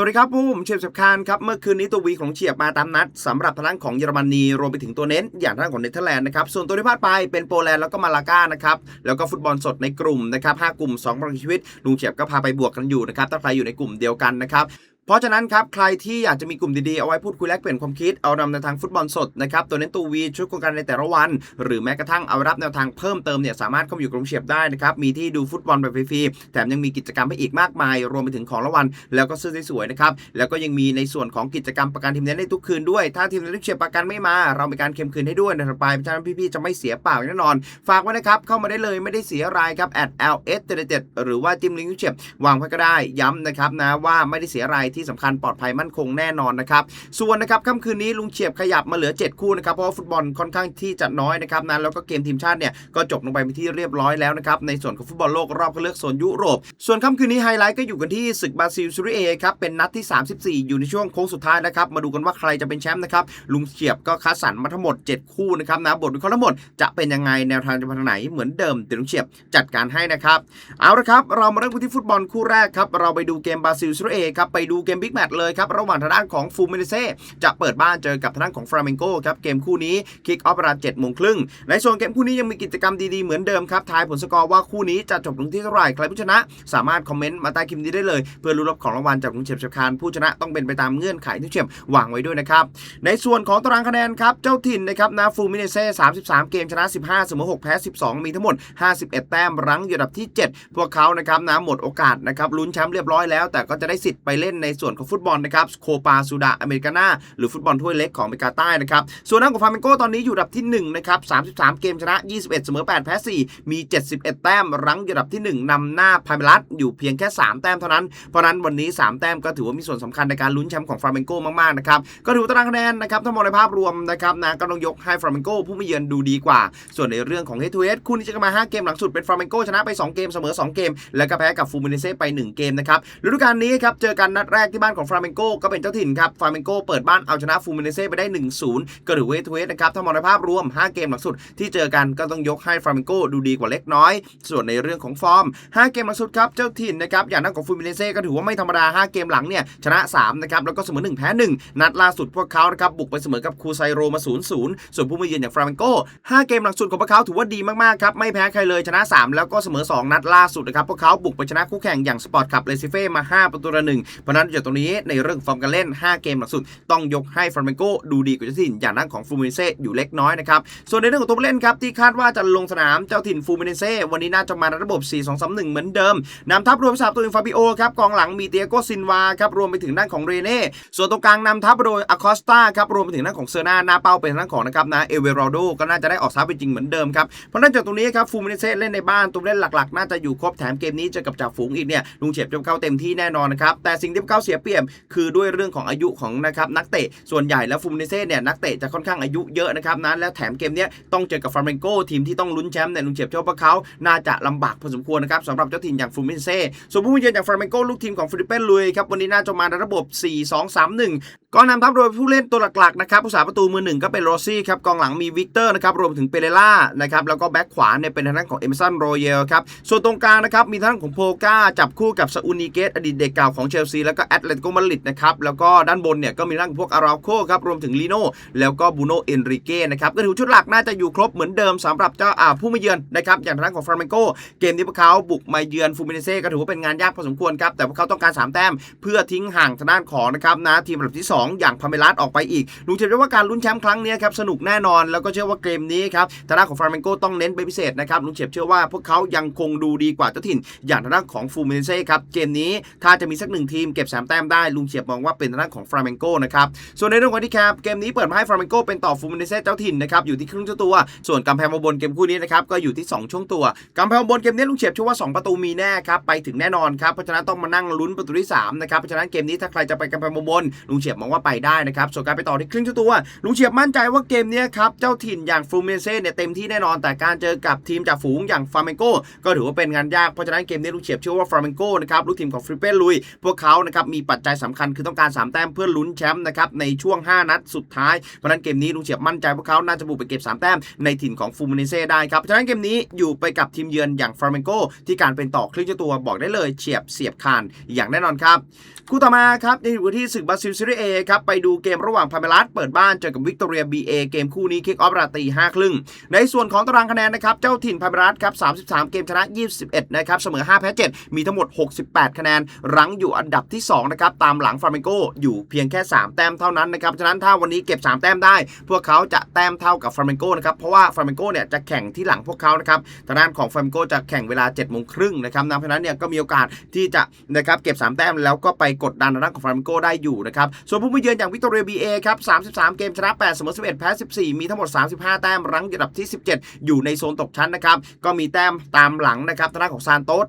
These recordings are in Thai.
สวัสดีครับผมเชฟสับคานครับ เมื่อคืนนี้ตัววีของเฉียบมาตามนัดสำหรับทางด้านของเยอรมนีรวมไปถึงตัวเน้นอย่างทางด้านของเนเธอร์แลนด์นะครับส่วนตัวที่พลาดไปเป็นโปแลนด์แล้วก็มาลาก้านะครับแล้วก็ฟุตบอลสดในกลุ่มนะครับห้ากลุ่ม2ประชีวิตลุงเฉียบก็พาไปบวกกันอยู่นะครับถ้าใครอยู่ในกลุ่มเดียวกันนะครับ เพราะฉะนั้นครับใครที่อยากจะมีกลุ่มดีๆ เอาไว้พูดคุยแลกเปลี่ยนความคิดเอานำในทางฟุตบอลสดนะครับตัวเน้นตัววีชุดโครงการในแต่ละวัน หรือแม้กระทั่งเอารับแนวทางเพิ่มเติมเนี่ยสามารถเข้ามาอยู่กลุ่มเฉียบได้นะครับมีที่ดูฟุตบอลแบบฟรีๆแถมยังมีกิจกรรมให้อีกมากมาย รวมไปถึงของรางวัลแล้วก็เสื้อสวยๆนะครับแล้วก็ยังมีในส่วนของกิจกรรมประกันทีมเน้นในทุกคืนด้วย ถ้าทีมเน้นลูกเฉียบประกันไม่มา เรามีการเค็มคืนให้ด้วยนะครับไปเพราะฉะนั้นพี่ๆจะไม่เสียเปล่าแน่นอน ฝากไว้นะครับเข้ามาได้เลยไม่ได้เสียอะไรครับ at ls 7หรือว่าจิ้มลิงก์ลูเฉียบวางไว้ก็ได้ย้ำนะครับนะว่าไม่ได้เสียอะไรที่สำคัญปลอดภัยมั่นคงแน่นอนนะครับ ส่วนนะครับค่ำคืนนี้ลุงเฉียบขยับมาเหลือ 7 คู่นะครับเพราะว่าฟุตบอลค่อนข้างที่จะน้อยนะครับนะแล้วก็เกมทีมชาติเนี่ยก็จบลงไปเป็นที่เรียบร้อยแล้วนะครับในส่วนของฟุตบอลโลกรอบคัดเลือกโซนยุโรป ส่วนค่ำคืนนี้ไฮไลท์ก็อยู่กันที่ศึกบราซิลซูริเอครับเป็นนัดที่ 34 อยู่ในช่วงโค้งสุดท้ายนะครับมาดูกันว่าใครจะเป็นแชมป์นะครับลุงเฉียบก็คัดสรรมาทั้งหมด 7 คู่นะครับนะบทวิเคราะห์ทั้งหมดจะเป็นยังไงแนวทางจะไปทางไหนเหมือนเดิมเดี๋ยวลุงเฉียบจัดการให้นะครับเอาละครับเรามาเริ่มกันที่ฟุตบอลคู่แรกครับเราไปดูเกมบราซิลซูเอครับไปดูเกมบิ๊กแมตช์เลยครับ ระหว่างทางด้านของฟูมิเนเซ่จะเปิดบ้านเจอกับทางด้านของฟราเมนโกครับ เกมคู่นี้คิกออฟเวลา7โมงครึ่งในส่วนเกมคู่นี้ยังมีกิจกรรมดีๆ เหมือนเดิมครับ ทายผลสกอร์ว่าคู่นี้จะจบลงที่เท่าไหร่ใครผู้ชนะ สามารถคอมเมนต์มาใต้คลิปนี้ได้เลย เพื่อรู้รับของรางวัลจากลุงเฉียบเฉียบคานผู้ชนะต้องเป็นไปตามเงื่อนไขที่เฉียบวางไว้ด้วยนะครับในส่วนของตารางคะแนนครับเจ้าถิ่นนะครับนาฟูมิเนเซ่33 เกมชนะ 15เสมอ6แพ้12 มีทั้งหมด 51 แต้มรั้งอยู่อันดับที่ 7 พวกเขานะครับนะหมดโอกาสนะครับลุ้นแชมป์เรียบร้อยแล้ว แต่ก็จะได้สิทธิ์ไปเล่นในส่วนของฟุตบอลนะครับโคปาซูดาอเมริกานาหรือฟุตบอลถ้วยเล็กของอเมริกาใต้นะครับส่วนทางของฟาร์เมนโกตอนนี้อยู่อันดับที่1นะครับ33 เกมชนะ 21 เสมอ 8 แพ้ 4 มี 71 แต้ม รั้งอยู่อันดับที่ 1นำหน้าพาเมลัสอยู่เพียงแค่ 3 แต้มเท่านั้น เพราะนั้นวันนี้ 3 แต้มก็ถือว่ามีส่วนสำคัญในการลุ้นแชมป์ของฟาร์เมนโกมากๆนะครับก็ถือตารางคะแนนนะครับถ้ามองในภาพรวมนะครับนะก็ต้องยกให้ฟาร์เมนโกผู้มาเยือนดูดีกว่า ส่วนในเรื่องของเฮทูเฮดคู่นี้จะมา 5 เกมหลังสุดเป็นฟาร์เมนโกชนะไป 2 เกมเสมอ 2 เกม แล้วก็แพ้กับฟูมิเนเซ่ไป 1 เกมนะครับฤดูกาลนี้ครับเจอกันนัดแรกที่บ้านของฟาร์เมนโกก็เป็นเจ้าถิ่นครับฟาร์เมนโกเปิดบ้านเอาชนะฟูมิเนเซ่ไปได้ 1-0ก็ถือเฮทูเฮดนะครับถ้ามองในภาพรวม 5 เกมหลังสุดที่เจอกันก็ต้องยกให้ฟาร์เมนโกดูดีกว่าเล็กน้อย ส่วนในเรื่องของฟอร์ม 5 เกมหลังสุดครับเจ้าถิ่นนะครับอย่างนั้นของฟูมิเนเซ่ก็ถือว่าไม่ธรรมดา 5 เกมหลังเนี่ยชนะ3นะครับแล้วก็เสมอ1แพ้1นัดล่าสุดพวกเขานะครับบุกไปเสมอกับคูไซโรมา0-0ส่วนผู้มาเยือนอย่างฟราเมนโก5เกมหลังสุดของพวกเขาถือว่าดีมากๆครับไม่แพ้ใครเลยชนะ 3 แล้วก็เสมอ 2 นัดล่าสุดนะครับพวกเขาบุกไปชนะคู่แข่งอย่างสปอร์ตคับเลซิเฟ่มา 5 ประตูต่อหนึ่งเพราะนั้จากตรงนี้ในเรื่องฟอร์มการเล่น 5 เกมหลังสุด ต้องยกให้ฟราเมนโกดูดีกว่าเจ้าถิ่นอย่างนั้นของฟูมิเนเซ่อยู่เล็กน้อยนะครับส่วนในเรื่องของตัวผู้เล่นครับที่คาดว่าจะลงสนามเจ้าถิ่นฟูมิเนเซ่วันนี้น่าจะมาในระบบ 4-2-3-1 เหมือนเดิมนำทัพรวมสามตัวอินฟาบิโอครับกองหลังมีเตียโกซินวาครับรวมไปถึงด้านของเรเน่ส่วนตรงกลางนำทัพโดยอาคอสตาครับรวมไปถึงด้านของเซอร์นาหน้าเป้าเป็นทางด้านของนะครับนะเอเวอร์โดก็น่าจะได้ออกซ้ายเป็นจริงเหมือนเดิมครับเพราะนั่นจากตรงนี้ครับฟูมิเนเซ่เล่นในบ้านตัวเล่นหลักๆ น่าจะอยู่ครบแถมเกมนี้เจอกับจ่าฝูงอีกเนี่ยลุงเฉียบจะเข้าเต็มที่แน่นอนนะครับแต่สิ่งที่เขาเสียเปรียบคือด้วยเรื่องของอายุของนะครับนักเตะส่วนใหญ่แล้วฟูมิเนเซ่เนี่ยนักเตะจะค่อนข้างอายุเยอะนะครับนั้นแล้วแถมเกมเนี้ยต้องเจอกับฟาร์เมนโกทีมที่ต้องลุ้นแชมป์เนี่ยลุงเฉียบเชื่อว่าเขาน่าจะลำบากพอสมควรนะครับสำหรับเจ้าทีมอย่างฟูมิเนเซ่ส่วนผู้เยือนอย่างฟาร์เมนโกลูกทีมของฟิลิปเปนลุยครับวันนี้น่าจะมาในระบบ 4-2-3-1ก็นำทัพโดยผู้เล่นตัวหลักๆนะครับผู้สาประตูมือหนึ่งก็เป็นโรซี่ครับกองหลังมีวิกเตอร์นะครับรวมถึงเปเรล่านะครับแล้วก็แบ็คขวาเนี่ยเป็นทางด้านของเอเมสันโรเยลครับส่วนตรงกลางนะครับมีทางด้านของโพก้าจับคู่กับซาอูนิเกตอดีตเด็กเก่าของเชลซีแล้วก็แอตเลติโกมาดริดนะครับแล้วก็ด้านบนเนี่ยก็มีทางพวกอาราโคครับรวมถึงลีโน่แล้วก็บูโนเอนริเก้นะครับก็ถือชุดหลักน่าจะอยู่ครบเหมือนเดิมสำหรับเจ้าอ่าผู้มาเยือนนะครับอย่างทางด้านของฟราเมนโกเกมที่พวกเขาบุกมาเยือนฟูมิเนเซ่ก็ถือว่าเป็นงานยากพอสมควรครับแต่พวกเขาต้องการสามแต้มเพื่อทิ้งห่างทางด้านของนะครับนะทีมอันดับที่สองอย่างพาเมลัสออกไปอีกลุงเชื่อว่าการลุ้นแชมป์ครั้งนี้ครับสนุกแน่นอนแล้วก็เชื่อว่าเกมนี้ครับทางด้านของฟราเมนโกต้องเน้นเป็นพิเศษนะครับลุงเฉียบเชื่อว่าพวกเขายังคงดูดีกว่าเจ้าถิ่น อย่างทางด้านของฟูมิเนเซ่ครับเกมนี้ถ้าจะมีสักหนึ่งทีมเก็บ3แต้มได้ลุงเฉียบมองว่าเป็นทางด้านของฟราเมนโกนะครับส่วนในเรื่องของที่แคปเกมนี้เปิดมาให้ฟราเมนโกเป็นต่อฟูมิเนเซ่เจ้าถิ่นนะครับอยู่ที่ครึ่งเจ้าตัว ส่วนกำแพงบนเกมคู่นี้นะครับก็อยู่ที่ 2 ช่วงตัวกำแพงบนเกมนี้ลุงเฉียบเชื่อว่า 2 ประตูมีแน่ครับไปถึงแน่นอนครับเพราะฉะนั้นต้องมานั่งลุ้นประตูที่3นะครับเพราะฉะนั้นเกมนี้ถ้าใครจะไปกำแพงบนลุงเฉียบมององว่าไปได้นะครับส่วนการไปต่อที่ครึ่งเจ้าตัว ลุงเฉียบมั่นใจว่าเกมนี้ครับ เจ้าถิ่นอย่างฟลูเมเซ่เนี่ยเต็มที่แน่นอน แต่การเจอกับทีมจากฝูงอย่างฟาเมโกก็ถือว่าเป็นงานยาก เพราะฉะนั้นเกมนี้ลุงเฉียบเชื่อว่าฟาเมโกนะครับลูกทีมของฟริเป้ลุย พวกเขานะครับมีปัจจัยสำคัญคือต้องการ 3 แต้มเพื่อลุ้นแชมป์นะครับในช่วง 5 นัดสุดท้าย เพราะฉะนั้นเกมนี้ลุงเฉียบมั่นใจพวกเขาน่าจะบุกไปเก็บ3แต้มในถิ่นของฟูมิเนเซ่ได้ครับเพราะฉะนั้นเกมนี้อยู่ไปกับทีมเยือนอย่างฟาเมโกที่การเป็นต่อครึ่งตัวบอกได้เลยเฉียบเสียบคานอย่างแน่นอนครับคู่ต่อมาครับยังอยู่ที่ศึกบราซิลซีรีส์เอครับไปดูเกมระหว่างพาเมลัสเปิดบ้านเจอกับวิกตอเรียบีเอเกมคู่นี้คิกออฟราตีห้าครึ่งในส่วนของตารางคะแนนนะครับเจ้าถิ่นพาเมลัสครับ33เกมชนะ21นะครับเสมอ5แพ้7มีทั้งหมด68คะแนนรั้งอยู่อันดับที่2นะครับตามหลังฟลาเมโกอยู่เพียงแค่3แต้มเท่านั้นนะครับฉะนั้นถ้าวันนี้เก็บ3แต้มได้ พวกเขาจะแต้มเท่ากับฟลาเมโกนะครับเพราะว่าฟลาเมโกเนี่ยจะแข่งที่หลังพวกเขานะครับทางด้านของฟลาเมโกจะแข่งเวลา7โมงครึ่งนะครับนะเพราะนั้นเนี่ยก็มีโอกาสที่จะนะครับเก็บ3แต้มแล้วก็ไปกดดันทางด้านของฟลาเมโกได้อยู่นะครับส่วนผู้มาเยือนอย่างวิกตอเรียบีเอครับ 33 เกมชนะ 8 เสมอ 11 แพ้ 14 มีทั้งหมด 35 แต้มรั้งอยู่อันดับที่ 17 อยู่ในโซนตกชั้นนะครับ ก็มีแต้มตามหลังนะครับทางด้านของซานโตส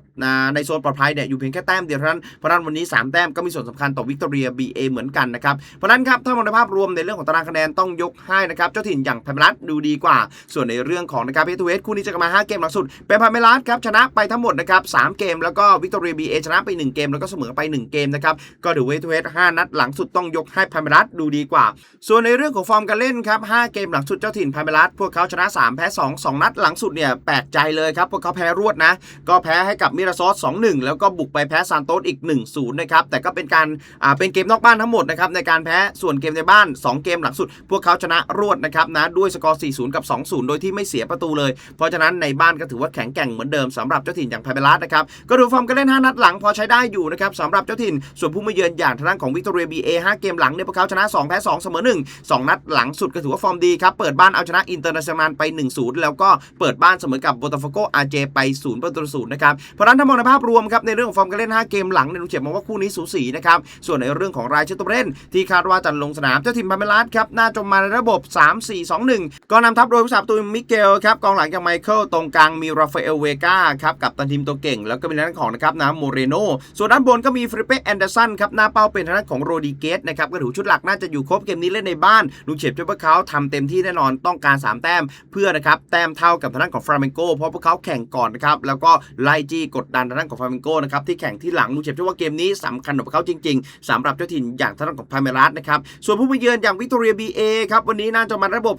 ในโซนปลอดภัยเนี่ยอยู่เพียงแค่แต้มเดียวเท่านั้นเพราะนั้นวันนี้ 3 แต้มก็มีส่วนสำคัญต่อวิกตอเรียบีเอเหมือนกันนะครับ เพราะนั้นครับถ้ามองในภาพรวมในเรื่องของตารางคะแนนต้องยกให้นะครับเจ้าถิ่นอย่างพาเมลัสดูดีกว่า ส่วนในเรื่องของนะครับเพทูเวสคู่นี้จะกันมา5เกมหลังสุดเป็นพาเมลัสครับชนะไปทั้งหมดนะครับ3เกมแล้วก็วิกตอเรียบีเอชนะไป 1 เกมแล้วก็เสมอไป 1 เกมนะครับก็ถือเวทเวท5นัดหลังสุดต้องยกให้พาเมลัสดูดีกว่า ส่วนในเรื่องของฟอร์มการเล่นครับ5เกมหลังสุดเจ้าถิ่นพาเมลัสพวกเขาชนะ 3 แพ้ 2 2 นัดหลังสุดเนี่ยแปลกใจเลยครับ พวกเขาแพ้รวดนะ ก็แพ้ให้กับมิราซอส 2-1 แล้วก็บุกไปแพ้ซานโตสอีก 1-0 นะครับ แต่ก็เป็นการอ่าเป็นเกมนอกบ้านทั้งหมดนะครับในการแพ้ส่วนเกมในบ้าน 2 เกมหลังสุด พวกเขาชนะรวดนะครับนะด้วยสกอร์ 4-0 กับ 2-0 โดยที่ไม่เสียประตูเลย เพราะฉะนั้นในบ้านก็ถือว่าแข็งแกร่งเหมือนเดิมสำหรับเจ้าถิ่นอย่างพาเมลัสนะครับก็ดูฟอร์มการเล่น 5 นัดหลังพอใช้ได้อยู่นะครับสำหรับเจ้าถิ่นส่วนผู้มาเยือนอย่างทางด้านของวิกตอเรียบีเอ5เกมหลังเนี่ยพวกเขาชนะ 2 แพ้ 2 เสมอ 1 2 นัดหลังสุดก็ถือว่าฟอร์มดีครับ เปิดบ้านเอาชนะอินเตอร์เนชั่นแนลไป 1-0 แล้วก็เปิดบ้านเสมอกับโบตาฟโกอาเจไป0ประตูศูนย์นะครับ เพราะนั้นถ้ามองในภาพรวมครับในเรื่องของฟอร์มการเล่น 5 เกมหลังเนี่ยลุงเฉียบมองว่าคู่นี้สูสีนะครับ ส่วนในเรื่องของรายชื่อตัวเล่น ที่คาดว่าจะลงสนามเจ้าทีมพาเมลัสครับน่าจะมาในระบบ 3-4-2-1 ก็นำทัพโดยผู้สาประตูมิเกลครับกองหลังอย่างไมเคิลตรงกลางมีราฟาเอลเวกาครับกับตันทีมตัวเก่ง แล้วก็เป็นด้านของนะครับนะโมเรโนส่วนด้านบนก็มีฟริเป้แอนเดอร์สันครับหน้าเป้าเป็นทางด้านของโรดิเกสนะครับก็ถือชุดหลักน่าจะอยู่ครบเกมนี้เล่นในบ้านลุงเฉียบช่วยพวกเขาทำเต็มที่แน่นอนต้องการ 3 แต้มเพื่อนะครับแต้มเท่ากับทางด้านของฟราเมงโกเพราะพวกเขาแข่งก่อนนะครับแล้วก็ไล่จี้กดดันทางด้านของฟราเมงโกนะครับที่แข่งที่หลังลุงเฉียบเชื่อว่าเกมนี้สำคัญกับพวกเขาจริง ๆสำหรับเจ้าถิ่นอย่างทางด้านของพาเมรัสนะครับส่วนผู้มาเยือนอย่างวิกตอเรียบีเอครับวันนี้น่าจะมาระบบ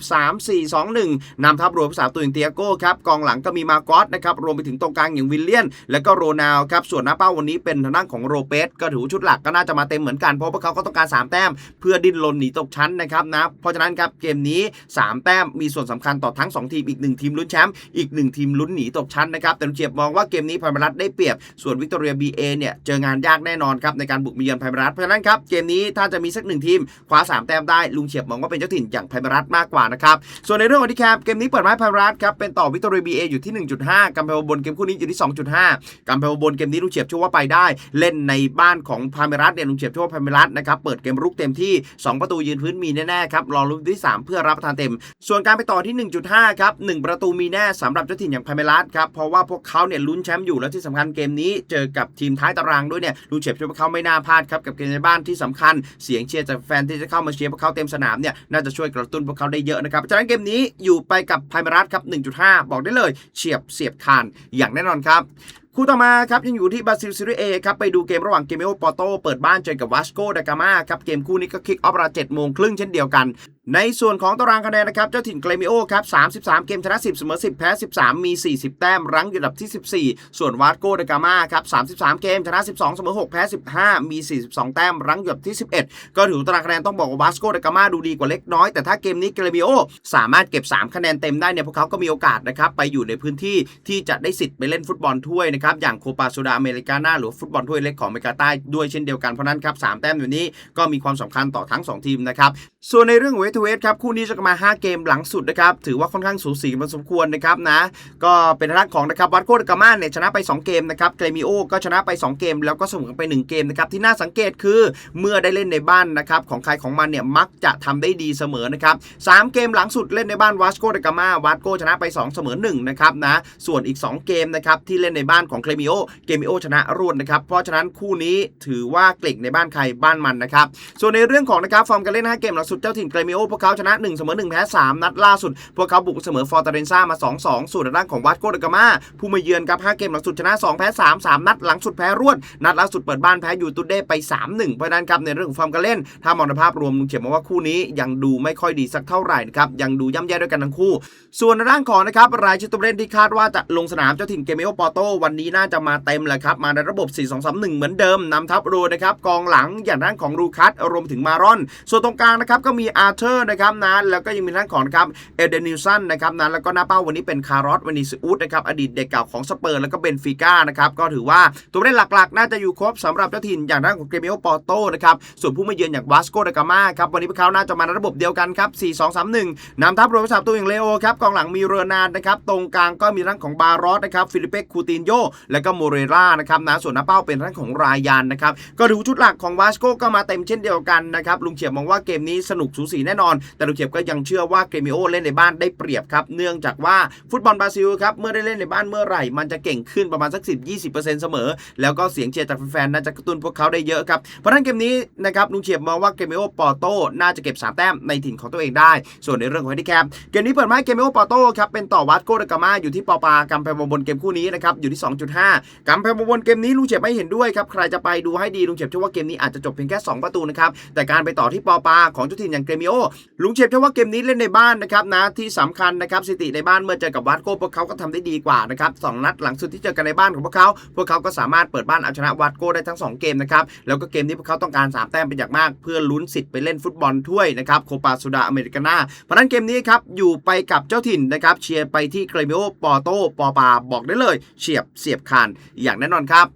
3-4-2-1นำทัพรวมภาษาตัวอย่างเตียโก้ครับกองหลังก็มีมาโกอสนะครับรวมไปถึงตรงกลางอย่างวิลเลียน และก็โรนัลครับส่วนหน้าเป้าวันนี้เป็นทางด้านของโรเปสก็ถือชุดหลักก็น่าจะมาเต็มเหมือนกันเพราะพวกเขาก็ต้องการ3แต้ม เพื่อดิ้นรนหนีตกชั้นนะครับนะเพราะฉะนั้นครับเกมนี้ 3 แต้มมีส่วนสำคัญต่อทั้ง 2 ทีมอีก 1 ทีมลุ้นแชมป์อีก 1 ทีมลุ้นหนีตกชั้นนะครับแต่ลุงเจียบมองว่าเกมนี้พาเมรัสได้เปรียบส่วนวิกตอเรียบีเอเนี่ยเจองานยากแน่นอนครับในการบุกมาเยือนพาเมรัสเพราะฉะนั้นครับเกมนี้ถ้าจะมีสักหนึ่งทีมคว้า3แต้มได้ลุงเฉียบมองว่าเป็นเจ้าถิ่นอย่างพาเมรัสมากกว่านะครับส่วนในเรื่องของที่แคปเกมนี้เปิดไม้พาเมรัสครับเป็นต่อวิกตอเรียบีเออยู่ที่ 1.5กำแพงบนเกมคู่นี้อยู่ที่ 2.5กำแพงบนเกมนี้ลุงเฉียบเชื่อว่าไปได้ เล่นในบ้านของพาเมรัสเนี่ยลุงเฉียบเชื่อว่าพาเมรัสนะครับเปิดเกมรุกเต็มที่ 2 ประตูยืนพื้นมีแน่ๆครับรอลุ้นที่ 3 เพื่อรับประทานเต็ม ส่วนการไปต่อที่ 1.5 ครับ 1 ประตูมีแน่สำหรับเจ้าถิ่นอย่างพาเมรัสครับเพราะว่าพวกเขาเนี่ยลุ้นแชมป์อยู่แล้วที่สำคัญเกมนี้เจอกับทีมท้ายตารางด้วยเนี่ยลุงเฉียบเชื่อว่าเขาไม่น่าพลาดครับกับเกมในบ้านที่สำคัญเสียงเชียร์จากแฟนที่จะเข้ามาเชียร์พวกเขาเต็มสนามเนี่ยน่าจะช่วยกระตุ้นพวกเขาได้เยอะนะครับฉะนั้นเกมนี้อยู่ไปกับพาเมรัสครับ1.5 บอกได้เลยเฉียบเสียบคานอย่างแน่นอนครับ คู่ต่อมาครับยังอยู่ที่บราซิลซีรีส์เอครับไปดูเกมระหว่างเกมเมโอปอโตเปิดบ้านเจอกับวาสโกดากามาครับเกมคู่นี้ก็คิกออฟเจ็ดโมงครึ่งเช่นเดียวกันในส่วนของตารางคะแนนนะครับ เจ้าถิ่นเกรมิโอครับ 33 เกมชนะ 10 เสมอ 10 แพ้ 13 มี 40 แต้ม รั้งอยู่อันดับที่ 14 ส่วนวาสโกเดกามาครับ 33 เกมชนะ 12 เสมอ 6 แพ้ 15 มี 42 แต้ม รั้งอยู่อันดับที่ 11 ก็ถือตารางคะแนนต้องบอกว่าวาสโกเดกามาดูดีกว่าเล็กน้อย แต่ถ้าเกมนี้เกรมิโอสามารถเก็บ 3 คะแนนเต็มได้เนี่ยพวกเขาก็มีโอกาสนะครับไปอยู่ในพื้นที่ที่จะได้สิทธิ์ไปเล่นฟุตบอลถ้วยนะครับอย่างโคปาโซดาอเมริกาหน่าหรือฟุตบอลถ้วยเล็กของอเมริกาใต้ด้วยเช่นเดียวกันเพราะนั้นครับสามแต้มอยู่นี้ก็มีความสำคัญต่อทั้งสองทีมนะครับส่วนในเรื่องเวทเวทครับคู่นี้จะกมา 5 เกมหลังสุดนะครับถือว่าค่อนข้างสูสีพอสมควรนะครับนะก็เป็นทางของนะครับวัดโคดกามาเนี่ยชนะไป 2 เกมนะครับเกรมิโอก็ชนะไป 2 เกม แล้วก็เสมอกันไป 1 เกมนะครับที่น่าสังเกตคือเมื่อได้เล่นในบ้านนะครับของใครของมันเนี่ยมักจะทำได้ดีเสมอนะครับสามเกมหลังสุดเล่นในบ้านวัดโคดกามาวัดโกชนะไป 2 เสมอ1นะครับนะส่วนอีก 2 เกมนะครับที่เล่นในบ้านของเกรมิโอเกรมิโอชนะรวดนะครับเพราะฉะนั้นคู่นี้ถือว่าเกล็กในบ้านใครบ้านมันนะครับส่วนในเรื่องของนะครับฟอร์มการเล่น 5 เกมหลังสุดเจ้าถิ่นเกรมิโอพวกเขาชนะ1เสมอ1แพ้3นัดล่าสุด พวกเขาบุกเสมอฟอร์ตาเรนซ่ามา 2-2 ส่วนด้านของวัดโกเดกามาผู้มาเยือนครับ5เกมหลังสุดชนะ2แพ้3 3 นัดหลังสุดแพ้รวด นัดล่าสุดเปิดบ้านแพ้ยูตูเด้ไป 3-1 เพราะนั้นครับในเรื่องของฟอร์มการเล่น ถ้ามองในภาพรวมลุงเขียนมาว่าคู่นี้ยังดูไม่ค่อยดีสักเท่าไหร่นะครับยังดูย่ำแย่ด้วยกันทั้งคู่ ส่วนในด้านของนะครับรายชื่อตัวเล่นที่คาดว่าจะลงสนามเจ้าถิ่นเกมิโอปอโตวันนี้น่าจะมาเต็มแหละครับมาในระบบ 4-2-3-1 เหมือนเดิมนำทัพโรนะครับกองหลังอย่างด้านของรูคัสรวมถึงมารอน ส่วนตรงกลางนะครับก็มีอาร์เธอร์นะครับนะแล้วก็ยังมีท่านของนะครับเอเดนิลสันนะครับนะแล้วก็หน้าเป้าวันนี้เป็นคารอสวานิสอุสนะครับอดีตเด็กเก่าของสเปอร์แล้วก็เบนฟิก้านะครับก็ถือว่าตัวเล่นหลักๆ น่าจะอยู่ครบสำหรับเจ้าถิ่นอย่างด้านของเกรเมโอปอโตนะครับส่วนผู้มาเยือนอย่างวาสโกเดกามาครับวันนี้พวกเขาน่าจะมาในระบบเดียวกันครับ 4-2-3-1นำทัพโรวมสามตัวอย่างเลโอครับกองหลังมีเรนานนะครับตรงกลางก็มีทั้งของบารอสนะครับฟิลิเปคูตินโยและก็โมเรรานะครับนะส่วนหน้าเป้าเป็นทั้งของรายยันนะครับก็ดูชุดหลักของวาสโกก็มาเต็มเช่นเดียวกันนะครับลุงเฉียบมองว่าเกมนี้สนุกสูสีแน่นอน แต่ลุงเฉียบก็ยังเชื่อว่าเกรมิโอเล่นในบ้านได้เปรียบครับ เนื่องจากว่าฟุตบอลบราซิลครับ เมื่อได้เล่นในบ้านเมื่อไหร่ มันจะเก่งขึ้นประมาณสัก 10-20%เสมอ แล้วก็เสียงเชียร์จากแฟนๆน่าจะกระตุ้นพวกเขาได้เยอะครับ เพราะนั้นเกมนี้นะครับลุงเฉียบมองว่าเกรมิโอปอโตน่าจะเก็บสามแต้มในถิ่นของตัวเองได้ ส่วนในเรื่องของแฮนดิแคปเกมนี้เปิดมาเกมเมโอปอโต้ครับเป็นต่อวัดโกเดกามาอยู่ที่ปอปากำแพงบนเกมคู่นี้นะครับอยู่ที่ 2.5กำแพงบนเกมนี้ลุงเจ็บไม่เห็นด้วยครับใครจะไปดูให้ดีลุงเจ็บเชื่อว่าเกมนี้อาจจะจบเพียงแค่ 2 ประตูนะครับแต่การไปต่อที่ปอปาของเจ้าถิ่นอย่างเกมิโอลุงเจ็บเชื่อว่าเกมนี้เล่นในบ้านนะครับนะที่สำคัญนะครับสถิติในบ้านเมื่อเจอกับวัดโก้พวกเขาก็ทำได้ดีกว่านะครับสองนัดหลังสุดที่เจอกันในบ้านของพวกเขา พวกเขาก็สามารถเปิดบ้านเอาชนะวัดโก้ได้ทั้งสองเกมนะครับแล้วก็เกมนี้พวกเขาต้องการสามแต้มเป็นอย่างมาก เพื่อลุ้นสิทธิ์ไปเล่นฟุตบอลถ้วยนะครับโคปาสุดาอเมริกาน่าเพราะนั้นเกมนี้ครับอยู่ไปกับเจ้าถิ่นนะครับเชียร์ไปที่เกรเมโอปอโตปอปาบอกได้เลย เฉียบเสียบคานอย่างแน่นอนครับ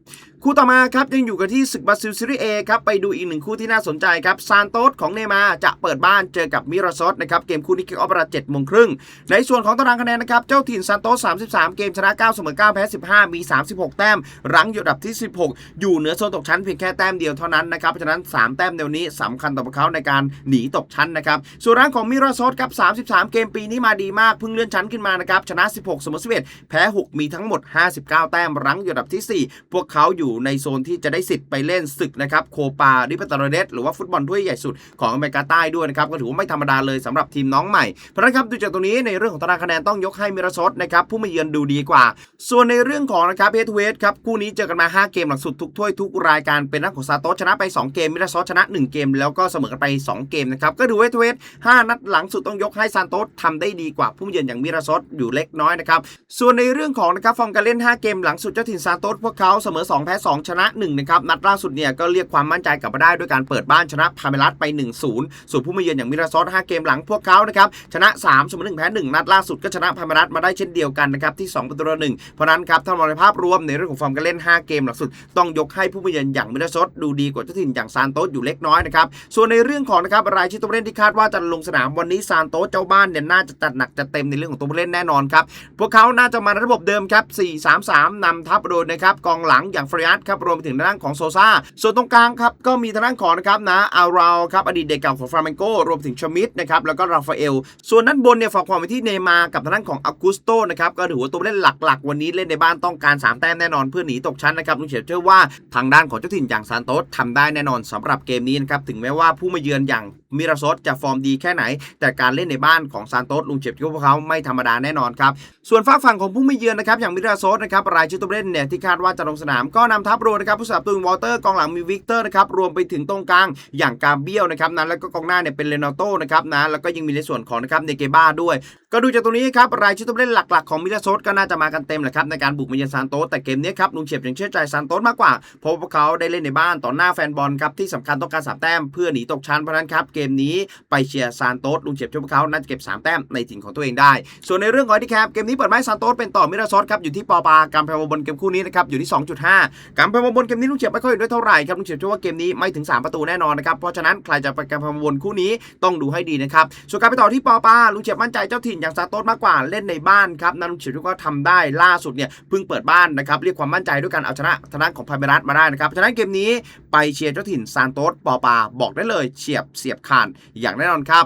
คู่ต่อมาครับยังอยู่กันที่ศึกบราซิลซีรีส์เอครับไปดูอีกหนึ่งคู่ที่น่าสนใจครับซานโตสของเนมาจะเปิดบ้านเจอกับมิราซอสนะครับเกมคู่นี้คิกออฟเวลาเจ็ดโมงครึ่งในส่วนของตารางคะแนนนะครับเจ้าถิ่นซานโตส33 เกมชนะ9เสมอ9แพ้15 มี 36 แต้ม รั้งอยู่อันดับที่ 16 อยู่เหนือโซนตกชั้นเพียงแค่แต้มเดียวเท่านั้นนะครับเพราะฉะนั้น 3 แต้มเดียวนี้สำคัญต่อพวกเขาในการหนีตกชั้นนะครับส่วนร่างของมิราซอสครับ33 เกมปีนี้มาดีมากเพิ่งเลื่อนชั้นขึ้นมานะครับชนะ 16เสมอ11 แพ้ 6 มีทั้งหมด 59 แต้มรั้งอยู่อันดับที่ 4 พวกเขาอยู่ในโซนที่จะได้สิทธิ์ไปเล่นศึกนะครับโคปาดิปตารเดสหรือว่าฟุตบอลถ้วยใหญ่สุดของอเมริกาใต้ด้วยนะครับก็ถือว่าไม่ธรรมดาเลยสำหรับทีมน้องใหม่เพราะนั้นครับดูจากตรงนี้ในเรื่องของตารางคะแนนต้องยกให้มิราซอสนะครับผู้มาเยือนดูดีกว่า ส่วนในเรื่องของนะครับเฮดเวทครับคู่นี้เจอกันมา 5 เกมหลังสุดทุกถ้วยทุกรายการเป็นนักของซาโตชนะไป 2 เกมมิราซอสชนะ 1 เกม แล้วก็เสมอกันไป 2 เกมนะครับก็ดูเฮดเวท5นัดหลังสุดต้องยกให้ซานโตสทำได้ดีกว่าผู้มาเยือนอย่างมิราซอสอยู่เล็กน้อยนะครับส่วนในเรื่องของนะครับฟอร์มการเล่น 5 เกมหลังสุดเจ้าถิ่นซานโตสพวกเขาเสมอ2แพ้2 ชนะ1นะครับนัดล่าสุดเนี่ยก็เรียกความมั่นใจกลับมาได้ด้วยการเปิดบ้านชนะพาเมลัสไป 1-0ส่วนผู้มาเยือนอย่างมิราซอส5เกมหลังพวกเขานะครับชนะ3เสมอ1แพ้1นัดล่าสุดก็ชนะพาเมลัสมาได้เช่นเดียวกันนะครับที่2ประตูต่อหนึ่งเพราะนั้นครับถ้ามองในภาพรวมในเรื่องของฟอร์มการเล่น 5 เกมหลังสุด ต้องยกให้ผู้มาเยือนอย่างมิราซอสดูดีกว่าเจ้าถิ่นอย่างซานโตสอยู่เล็กน้อยนะครับส่วนในเรื่องของนะครับรายชื่อตัวเล่นที่คาดว่าจะลงสนามวันนี้ซานโตสเจ้าบ้านเนี่ยน่าจะจัดหนักจัดเต็มในเรื่องของตัวผู้เล่นแน่นอนครับพวกเขาน่าจะมาระบบเดิมครับ4-3-3นำทัพโดยนะครับกองหลังอย่างฟรอัสครับรวมไปถึงทางด้านของโซซาส่วนตรงกลางครับก็มีทางด้านของนะครับนะอาราวครับอดีตเด็กเก่าของฟราเมนโกรวมถึงชมิดนะครับแล้วก็ราฟาเอล ส่วนด้านบนเนี่ยฝากความไปที่เนมากับทางด้านของอากุสโตนะครับก็ถือว่าตัวเล่นหลักๆ วันนี้เล่นในบ้านต้องการ 3 แต้มแน่นอนเพื่อหนีตกชั้นนะครับลุงเฉียบเชื่อว่าทางด้านของเจ้าถิ่นอย่างซานโตสทำได้แน่นอนสำหรับเกมนี้นะครับถึงแม้ว่าผู้มาเยือนอย่างมิราโซสจะฟอร์มดีแค่ไหน แต่การเล่นในบ้านของซานโตสลุงเฉียบเชื่อว่าเขาไม่ธรรมดาแน่นอนครับส่วนฝากฝั่งของผู้มาเยือนนะครับอย่างมิราโซสนะครับรายชื่อตัวเล่นเนี่ยที่คาดว่าจะลงสนามก็นำทัพโรนะครับผู้สนับสนุนวอเตอร์กองหลังมีวิกเตอร์นะครับรวมไปถึงตรงกลางอย่างกาเบียลนะครับนั้นแล้วก็กองหน้าเนี่ยเป็นเลนาโต้นะครับนะแล้วก็ยังมีในส่วนของนะครับเนเกบ้าด้วย ก็ดูจากตรงนี้ครับรายชื่อตัวเล่นหลักๆของมิราโซสก็น่าจะมากันเต็มแหละครับในการบุกมาเยือนซานโตสแต่เกมนี้ครับลุงเฉียบยังเชื่อใจซานโตสมากกว่าเพราะพวกเขาได้เล่นในบ้านต่อหน้าแฟนบอลครับที่สำคัญต้องการสามแต้มเพื่อหนีตกชั้นเพราะนั้นครับเกมนี้ไปเชียร์ซานโตสลุงเฉียบเชื่อว่าพวกเขาน่าจะเก็บสามแต้มในถิ่นของตัวเองได้ ส่วนในเรื่องของที่แคปเกมนี้เปิดไม้ซานโตสเป็นต่อมิราโซสครับอยู่ที่ปอปากำแพงบนเกมคู่นี้นะครับอยู่ที่ 2.5การพนันบนเกมนี้ลุงเฉียบไม่ค่อยด้วยเท่าไหร่ครับลุงเฉียบเชื่อว่าเกมนี้ไม่ถึง 3 ประตูแน่นอนนะครับเพราะฉะนั้นใครจะไปการพนันบนคู่นี้ต้องดูให้ดีนะครับส่วนการไปต่อที่ปอปาลุงเฉียบมั่นใจเจ้าถิ่นอย่างซาโต้มากกว่าเล่นในบ้านครับนั่นลุงเฉียบก็ทำได้ล่าสุดเนี่ยเพิ่งเปิดบ้านนะครับเรียกความมั่นใจด้วยการเอาชนะทางด้านของพาเมรัสมาได้นะครับฉะนั้นเกมนี้ไปเชียร์เจ้าถิ่นซานโตสปอปาบอกได้เลยเฉียบเสียบขาดอย่างแน่นอนครับ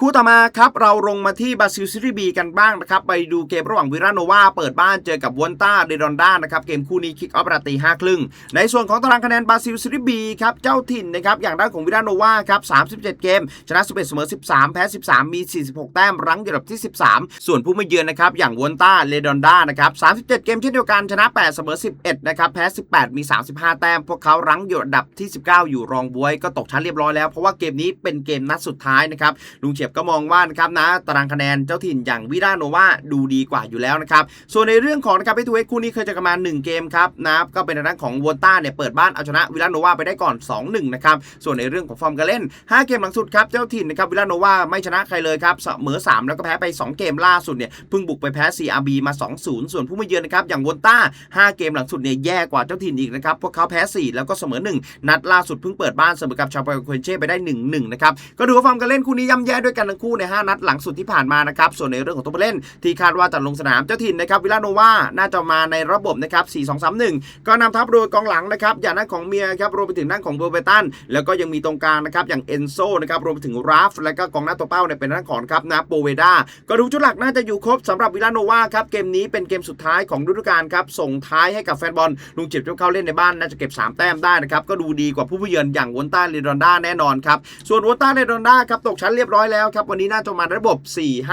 คู่ต่อมาครับเราลงมาที่บราซิลซีรีบีกันบ้างนะครับ ไปดูเกมระหว่างวิราโนวาเปิดบ้านเจอกับวอนต้าเดรอนด้านะครับ เกมคู่นี้คิกออฟราตีห้าครึ่ง ในส่วนของตารางคะแนนบราซิลซีรีบีครับ เจ้าถิ่นนะครับ อย่างด้านของวิราโนวาครับ37เกม ชนะ11เอ็ดเสมอ13แพ้13มี46แต้มรั้งอยู่อันดับที่13ส่วนผู้มาเยือนนะครับอย่างวอนต้าเดรอนด้านะครับ37เกมเช่นเดียวกันชนะ8เสมอ11นะครับแพ้18มี35แต้มพวกเขารั้งอยู่อันดับที่19อยู่รองบวยก็ตกชั้นเรียบร้อยแล้วเพราะว่าเกมนี้เป็นเกมนัดสุดท้ายนะครับลุงเฉยบก็มองว่านะครับนะตารางคะแนนเจ้าถิ่นอย่างวิราโนวาดูดีกว่าอยู่แล้วนะครับส่วนในเรื่องของนะครับพี่ทูเอคู่นี้เคยจอกันมา1เกมครับนะครับก็เป็นทางด้านของวอนต้าเนี่ยเปิดบ้านเอาชนะวิราโนวาไปได้ก่อน 2-1 นะครับส่วนในเรื่องของฟอร์มการเล่น 5 เกมหลังสุดครับเจ้าถิ่นนะครับวิราโนวาไม่ชนะใครเลยครับเสมอ 3 แล้วก็แพ้ไป 2 เกมล่าสุดเนี่ยเพิ่งบุกไปแพ้ CRB มา 2-0 ส่วนผู้มาเยือนนะครับอย่างวอนต้า 5 เกมหลังสุดเนี่ยแย่กว่าเจ้าถิ่นอีกนะครับพวกเขาแพ้ 4 แล้วก็เสมอ 1 นัดล่าสุดเพิ่งเปิดบ้านเสมอกับชาวเปโคเช่ไปได้ 1-1 นะครับก็ถือว่าฟอร์มการเล่นคู่นี้ย่ำแย่ด้วยกันทั้งคู่ใน 5 นัดหลังสุดที่ผ่านมานะครับส่วนในเรื่องของตัวผู้เล่นที่คาดว่าจะลงสนามเจ้าถิ่นนะครับวิลาโนวาน่าจะมาในระบบนะครับ 4-2-3-1 ก็นำทัพโดยกองหลังนะครับอย่างนั้นของเมียครับรวมไปถึงด้านของเบอร์เบตันแล้วก็ยังมีตรงกลางนะครับอย่างเอนโซนะครับรวมไปถึงราฟ แล้วก็กองหน้าตัวเป้าเนี่ยเป็นด้านของครับนาโปเวดาก็ดูชุดหลักน่าจะอยู่ครบสำหรับวิลาโนวาครับเกมนี้เป็นเกมสุดท้ายของฤดูกาลครับส่งท้ายให้กับแฟนบอลลุงเจ็บเจ้าเข้าเล่นในบ้านน่าจะเก็บ 3 แต้มได้นะครับก็ดูดีกว่าผู้เยือนอย่างวอนต้าเรดอนด้าแน่นอนครับส่วนวอนต้าเรดอนด้าครับตกชั้นเรียบร้อยแล้วครับวันนี้น่าจะมาระบบ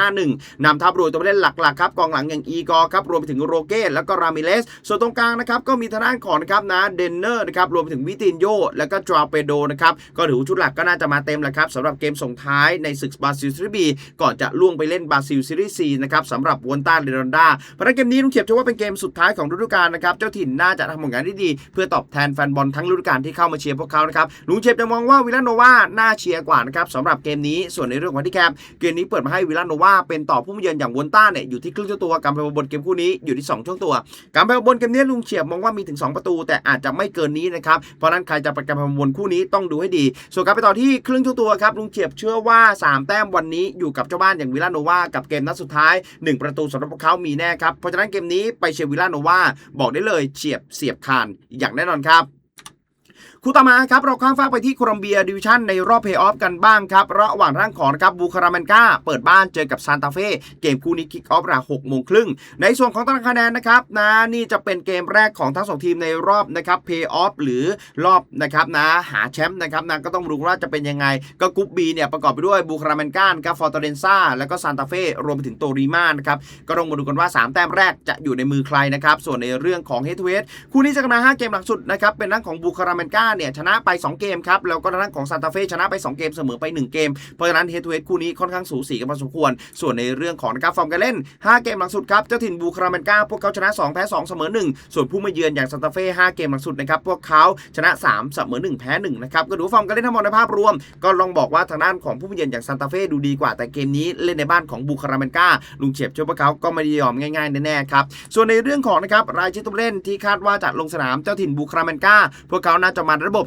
4-5-1นำทัพโดยตัวเล่นหลักๆครับกองหลังอย่างอีกอร์ครับรวมไปถึงโรเก้แล้วก็รามิเลส ส่วนตรงกลางนะครับก็มีทางด้านของนะครับนะเดนเนอร์นะครับรวมไปถึงวิตินโยแล้วก็จราเปโดนะครับก็ถือว่าชุดหลักก็น่าจะมาเต็มแหละครับสำหรับเกมส่งท้ายในศึกบราซิลซีรีส์บีก่อนจะล่วงไปเล่นบราซิลซีรีส์ซีนะครับสำหรับวอนต้าเรดอนด้าเพราะฉะนั้นเกมนี้ลุงเขียบชื่อว่าเป็นเกมสุดท้ายของฤดูกาลนะครับเจ้าถิ่นน่าจะทำผลงานได้ดี เพื่อตอบแทนแฟนบอลทั้งฤดูกาลที่เข้ามาเชียร์พวกเขานะครับลุงเฉียบจะมองว่าวิลาโนวาน่าเชียร์กว่านะครับสำหรับเกมนี้ส่วนในเรื่องของที่แคปเกมนี้เปิดมาให้วิลาโนวาเป็นต่อผู้มาเยือนอย่างวอนต้าเนี่ยอยู่ที่ครึ่งเจ้าตัวการไปบนเกมคู่นี้อยู่ที่ 2 ช่วงตัวการไปบนเกมนี้ลุงเฉียบมองว่ามีถึง 2 ประตู แต่อาจจะไม่เกินนี้นะครับเพราะนั้นใครจะประกันบนคู่นี้ต้องดูให้ดี ส่วนการไปต่อที่ครึ่งเจ้าตัวครับลุงเฉียบเชื่อว่า 3 แต้มวันนี้อยู่กับเจ้าบ้านอย่างวิลาโนวากับเกมนัดสุดท้าย 1 ประตูสำหรับพวกเขามีแน่ครับเพราะฉะนั้นเกมนี้ไปเชียร์วิลาโนวาบอกได้เลยเฉียบเสียบคานอย่างแน่นอนครับ คู่ต่อมาครับเราข้ามฟากไปที่โคลอมเบียดิวิชั่นในรอบเพย์ออฟกันบ้างครับระหว่างร่างของครับบูคาราเมนกาเปิดบ้านเจอกับซานตาเฟ่เกมคู่นี้คิกออฟเวลา6โมงครึ่งในส่วนของตารางคะแนนนะครับนะนี่จะเป็นเกมแรกของทั้งสองทีมในรอบนะครับเพย์ออฟหรือรอบนะครับนะหาแชมป์นะครับนะก็ต้องรู้ว่าจะเป็นยังไง ก็กรุ๊ปบีเนี่ยประกอบไปด้วยบูคาราเมนกากับฟอร์ตเรนซ่าแล้วก็ซานตาเฟ่รวมไปถึงโตริมานะครับก็ต้องมาดูกันว่า 3 แต้มแรกจะอยู่ในมือใครนะครับส่วนในเรื่องของเฮดทูเฮดคู่นี้จะกันมา5เกมหลังสุดนะครับเป็นทั้งของบูคาราเมนกาเนี่ยชนะไป 2 เกมครับ แล้วก็ทางด้านของซานตาเฟ่ชนะไป 2 เกมเสมอไป 1 เกม เพราะฉะนั้นเฮดทูเฮดคู่นี้ค่อนข้างสูสีกันพอสมควร ส่วนในเรื่องของนะครับฟอร์มการเล่น 5 เกมหลังสุดครับ เจ้าถิ่นบูคาราเมนกาพวกเขาชนะ 2 แพ้ 2 เสมอ 1 ส่วนผู้มาเยือนอย่างซานตาเฟ่5เกมหลังสุดนะครับพวกเขาชนะ 3 เสมอ 1 แพ้ 1 นะครับก็ดูฟอร์มการเล่นทั้งหมดในภาพรวม ก็ลองบอกว่าทางด้านของผู้มาเยือนอย่างซานตาเฟ่ดูดีกว่าแต่เกมนี้เล่นในบ้านของบูคาราเมนกาลุงเฉียบเชื่อว่าเขาก็ไม่ได้ยอมง่ายๆแน่ๆครับส่วนในเรื่องของนะครับรายชื่อตัวเล่นที่คาดว่าจะลงสนามเจ้าถิ่นบูคาราเมนกาพวกเขาน่าจะมาระบบ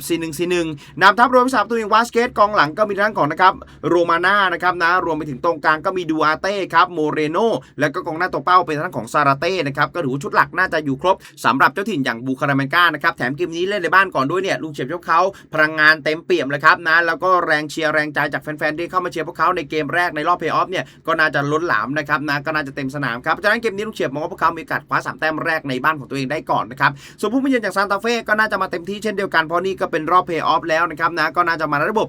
4-1-4-1นำทัพโดยสามตัวอย่างวาสเกตกองหลังก็มีทั้งของนะครับโรมาน่านะครับนะรวมไปถึงตรงกลางก็มีดูอาเต้ครับโมเรโนแล้วก็กองหน้าตัวเป้าเป็นทั้งของซาราเต้นะครับก็ถือชุดหลักน่าจะอยู่ครบสำหรับเจ้าถิ่นอย่างบูคาราเมนกานะครับแถมเกมนี้เล่นในบ้านก่อนด้วยเนี่ยลุงเฉียบยกเขาพลังงานเต็มเปี่ยมเลยครับนะแล้วก็แรงเชียร์แรงใจจากแฟนๆที่เข้ามาเชียร์พวกเขาในเกมแรกในรอบเพย์ออฟเนี่ยก็น่าจะล้นหลามนะครับนะก็น่าจะเต็มสนามครับเพราะฉะนั้นเกมนี้ลุงเฉียบมองว่าพวกเขามีโอกาสคว้าสามแต้มแรกในบ้านของตัวเองได้ก่อนนะครับส่วนผู้มาเยือนจากซานตาเฟ่ก็น่าจะมาเต็มที่เช่นเดียวกันเพราะนี่ก็เป็นรอบเพย์ออฟแล้วนะครับนะก็น่าจะมาในระบบ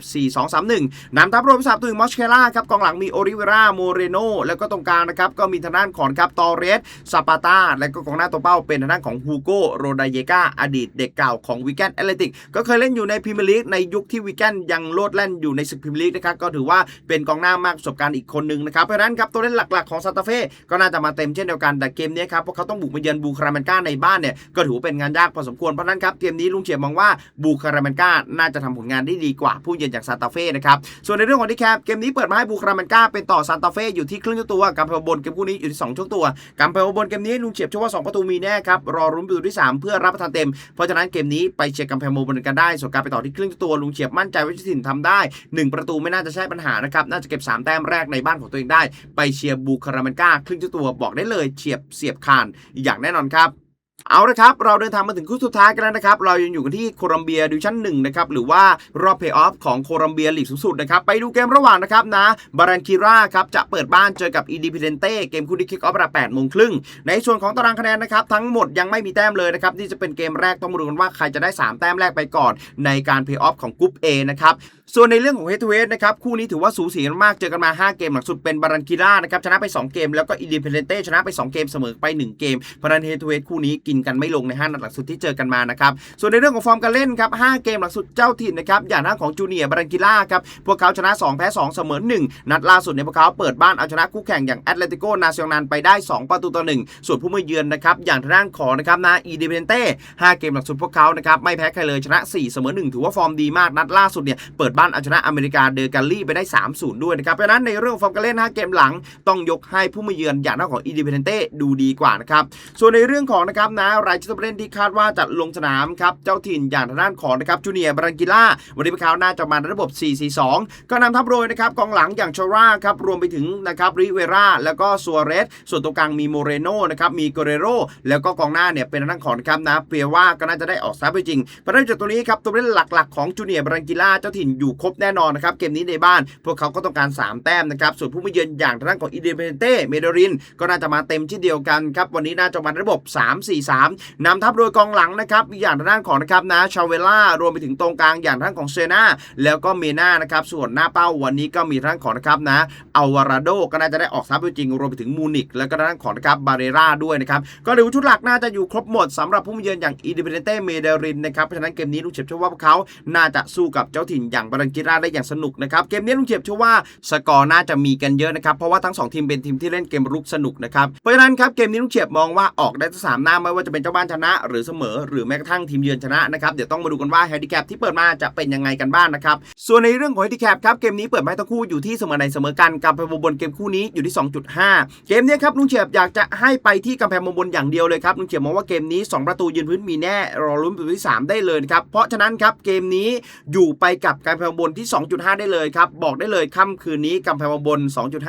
4-2-3-1นำทัพรวมสามตัวอย่างมอสเคล่าครับกองหลังมีโอริเวราโมเรโนแล้วก็ตรงกลางนะครับก็มีทางด้านของครับตอเรสซาปาตาและก็กองหน้าตัวเป้าเป็นทางด้านของฮูโกโรดาเยกาอดีตเด็กเก่าของวิกแกนแอตเลติกก็เคยเล่นอยู่ในพรีเมียร์ลีกในยุคที่วิกแกนยังโลดแล่นอยู่ในศึกพรีเมียร์ลีกนะครับก็ถือว่าเป็นกองหน้ามากประสบการณ์อีกคนหนึ่งนะครับเพราะนั้นครับตัวเล่นหลักๆของซานตาเฟ่ก็น่าจะมาเต็มเช่นเดียวกันแต่เกมนี้ครับพวกเขาต้องบุกมาเยือนบูคาราเมนกาในบ้านเนี่ยก็ถือเป็นงานยากพอสมควรเพราะนั้นครับเกมนี้ลุงเฉียบมองว่าบบูคาราเมนกาน่าจะทำผลงานได้ดีกว่าผู้เยือนอย่างซานตาเฟ่นะครับ ส่วนในเรื่องของที่แคปเกมนี้เปิดมาให้บูคาราเมนกาเป็นต่อซานตาเฟ่อยู่ที่ครึ่งตัวกำแพงบนเกมคู่นี้อยู่ที่2ช่วงตัวกำแพงบนเกมนี้ลุงเฉียบเชื่อว่า2ประตูมีแน่ครับรอรุ้นประตูที่ 3 เพื่อรับประทานเต็ม เพราะฉะนั้นเกมนี้ไปเชียร์กำแพงบนกันได้ส่วนการไปต่อที่ครึ่งตัวลุงเฉียบมั่นใจว่าจะถิ่นทำได้ 1 ประตูไม่น่าจะใช่ปัญหานะครับน่าจะเก็บ 3 แต้มแรกในบ้านของตัวเองได้ ไปเชียร์บูคาราเมนกาครึ่งตัวบอกได้เลยเฉียบเสียบคานอย่างแน่นอนครับ เอาละครับ เราเดินทางมาถึงคู่สุดท้ายกันแล้วนะครับ เรายังอยู่กันที่โคลัมเบียดิวชั่นหนึ่งนะครับ หรือว่ารอบเพย์ออฟของโคลัมเบียลีกสูงสุดนะครับ ไปดูเกมระหว่างนะครับนะบารันคิราครับ จะเปิดบ้านเจอกับอีดีพิเดนเต้เกมคู่ที่คิกออฟเวลา8โมงครึ่งในส่วนของตารางคะแนนนะครับ ทั้งหมดยังไม่มีแต้มเลยนะครับ นี่จะเป็นเกมแรกต้องมาดูกันว่าใครจะได้ 3 แต้มแรกไปก่อน ในการเพย์ออฟของกรุ๊ป A นะครับส่วนในเรื่องของเฮ d ทูเ a นะครับคู่นี้ถือว่าสูสีกันมากเจอกันมา 5 เกมหลังสุดเป็นบารันคิรานะครับชนะไป 2 เกมแล้วก็อินดิเพเดนเต้ชนะไป 2 เกมเสมอไป 1 เกมเพราะนั้นเฮทูเ a คู่นี้กินกันไม่ลงใน 5 นัดหลังสุดที่เจอกันมานะครับ ส่วนในเรื่องของฟอร์มการเล่นครับ 5 เกมหลังสุดเจ้าถิ่นนะครับ อย่างหน้าของจูเนียร์บารันคิราครับ พวกเขาชนะ 2 แพ้ 2 เสมอ 1 นัดล่าสุดในพวกเขาเปิดบ้านเอาชนะคู่แข่งอย่างแอตเลติโกนาเซียนันไปได้ 2 ประตูต่อ 1 ส่วนผู้มาเยือนนะครับอย่างทางด้านของนะครับนะอีดิเพนเต้5เกมหลังสุดพวกเขานะครับไม่แพ้ใครเลยชนะ 4 เสมอ 1 ถือว่าฟอร์มดีมากนัดล่าสุดเนี่ยเปิดบ้านเอาชนะอเมริกาเดอร์กาลี่ไปได้ 3-0 ด้วยนะครับเพราะนั้นในเรื่องของฟอร์มการเล่น 5 เกมหลังต้องยกให้ผู้มาเยือนอย่างหน้าของอีดิเนเต้ดูดีกว่านะครับส่วนในเรื่องของนะครับนะรายชื่อตัวผู้เล่นที่คาดว่าจะลงสนามครับเจ้าถิ่นอย่างทางด้านของนะครับจูเนียร์บรังกิล่าวันนี้พวกเขาน่าจะมาในระบบ 4-4-2 ก็นำทัพโรยนะครับกองหลังอย่างชาร่าครับรวมไปถึงนะครับริเวราแล้วก็ซัวเรสส่วนตัวกลางมีโมเรโนนะครับมีโกเรโรแล้วก็กองหน้าเนี่ยเป็นทางด้านของนะครับนะเปียว่าก็น่าจะได้ออกซับไปจริงเพระฉะนั้นจากตัวนี้ครับตัวเล่นหลักๆของจูเนียร์บรังกิล่าเจ้าถิ่นอยู่ครบแน่นอนนะครับเกมนี้ในบ้าน พวกเขาก็ต้องการ 3 แต้มนะครับส่วนผู้มาเยือนอย่างทางด้านของอิเดเ n นเต้เมเดริน ก็น่าจะมาเต็มที่เดียวกันครับวันนี้น่าจะมาระบบ3นำทัพโดยกองหลังนะครับอย่างทางด้านของนะครับนะชาเวล่ารวมไปถึงตรงกลางอย่างทางด้านของเซนาแล้วก็เมนานะครับส่วนหน้าเป้าวันนี้ก็มีทางด้านของนะครับนะอาวาราโดก็น่าจะได้ออกซับจริงรวมไปถึงมูนิกแล้วก็ด้านของนะครับบาเรราด้วยนะครับก็ดูชุดหลักน่าจะอยู่ครบหมดสำหรับผู้มาเยือนอย่างอินเด p เ n นเต้เมเดรินนะครับเพราะฉะนั้นเกมนี้ลุงเฉียบเชื่อว่าพวกเขาน่าจะสู้กับเจ้าถิ่นอย่างบารังกิราได้อย่างสนุกนะครับเกมนี้ลุงเฉียบเชื่อว่าสกอร์น่าจะมีกันเยอะนะครับเพราะว่าทั้ง2ทีมเป็นทีมที่เล่นเกมรุกสนุกนะครับเพราะฉะนั้นครับเกมนี้ลุงเฉียบมองว่าออกได้ทั้งสามหน้าไม่ว่าจะเป็นเจ้าบ้านชนะ หรือเสมอหรือแม้กระทั่งทีมเยือนชนะนะครับเดี๋ยวต้องมาดูกันว่าแฮนดิแคปที่เปิดมาจะเป็นยังไงกันบ้างนะครับส่วนในเรื่องของแฮนดิแคปครับเกมนี้เปิดมาทั้งคู่อยู่ที่เสมอในเสมอกันกำแพงบนเกมคู่นี้อยู่ที่ 2.5 เกมนี้ครับลุงเฉียบอยากจะให้ไปที่กำแพงบนอย่างเดียวเลยครับลุงเฉียบมองว่าเกมนี้ 2 ประตูยืนพื้นมีแน่รอลุ้นประตูที่ 3 ได้เลยครับเพราะฉะนั้นครับเกมนี้อยู่ไปกับกำแพงบนที่ 2.5 ได้เลยครับบอกได้เลยค่ำคืนนี้กำแพงบน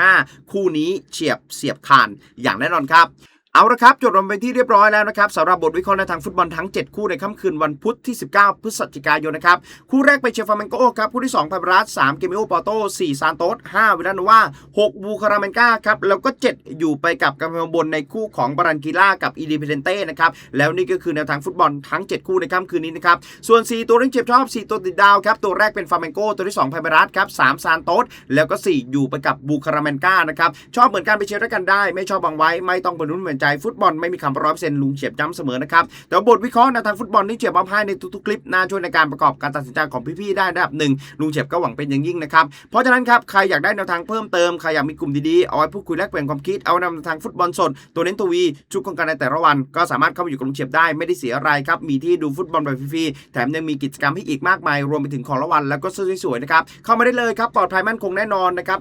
2.5 คู่นี้เฉียบเสียบคานอย่างแน่นอนครับ เอาละครับจบลงเป็นที่เรียบร้อยแล้วนะครับสำหรับบทวิเคราะห์ในทางฟุตบอลทั้ง 7 คู่ในค่ำคืนวันพุธที่ 19 พฤศจิกายนนะครับ คู่แรกไปเชียร์ฟาร์เมนโกครับ คู่ที่2ไพบรัส3เกมิโอปอโต้4ซานโตส5วิลาโนวา6บูคาราเมนกาครับ แล้วก็ 7 อยู่ไปกับกำแพงบนในคู่ของบารันกิล่ากับอีดีเพเดนเต้นะครับ แล้วนี่ก็คือแนวทางฟุตบอลทั้ง 7 คู่ในค่ำคืนนี้นะครับส่วน 4 ตัวเล่นเจ็บชอบ 4 ตัวติดดาวครับตัวแรกเป็นฟาร์เมนโกตัวที่2ไพบรัสครับ3ซานโตสแล้วก็ 4 อยู่ไปกับบูคาราเมนกานะครับชอบเหมือนกันไปเชียร์ด้วยกันได้ ไม่ชอบบังไว้ไม่ต้องไปนุ่นเหมือนใจฟุตบอลไม่มีคำร้อยเปอร์เซ็นต์ลุงเฉียบย้ำเสมอนะครับแต่บทวิเคราะห์ในทางฟุตบอลนี่เฉียบมาให้ในทุกๆคลิปน่าช่วยในการประกอบการตัดสินใจของพี่ๆได้ระดับหนึ่งลุงเฉียบก็หวังเป็นอย่างยิ่งนะครับเพราะฉะนั้นครับใครอยากได้แนวทางเพิ่มเติมใครอยากมีกลุ่มดีๆเอาไว้พูดคุยแลกเปลี่ยนความคิดเอาแนวทางฟุตบอลสดตัวเน้นตัววีชุดโครงการในแต่ละวัน ก็สามารถเข้าไปอยู่กับลุงเฉียบได้ไม่ได้เสียอะไรครับมีที่ดูฟุตบอลแบบฟรีๆแถมยังมีกิจกรรมให้อีกมากมายรวมไปถึงของรางวัลแล้วก็เสื้อสวยๆนะครับเข้ามาได้เลยครับปลอดภัยมั่นคงแน่นอนนะครับ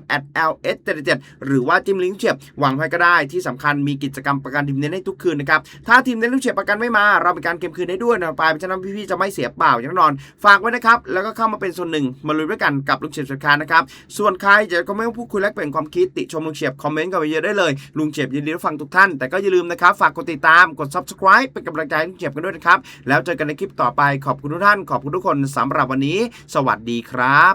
@ls 77หรือว่าจิ้มลิงก์เฉียบหวังไว้ก็ได้ที่สำคัญมีกิจกรรมประกันทีมเน้นให้ทุกคืนนะครับ ถ้าทีมเน้นลูกเฉียบประกันไม่มา เราเป็นการเก็บคืนได้ด้วยนะปลายเพราะฉะนั้นพี่ๆจะไม่เสียเปล่าอย่างแน่นอน ฝากไว้นะครับ แล้วก็เข้ามาเป็นส่วนหนึ่งมาลุยด้วยกันกับลุงเฉียบสุดคานะครับ ส่วนใครจะก็ไม่ต้องพูดคุยแลกเปลี่ยนความคิดติชมลุงเฉียบคอมเมนต์กันไปเยอะได้เลย ลุงเฉียบยินดีรับฟังทุกท่าน แต่ก็อย่าลืมนะครับ ฝากกดติดตามกด subscribe เป็นกำลังใจให้ลุงเฉียบกันด้วยนะครับ แล้วเจอกันในคลิปต่อไปขอบคุณทุกท่าน ขอบคุณทุกคนสำหรับวันนี้ สวัสดีครับ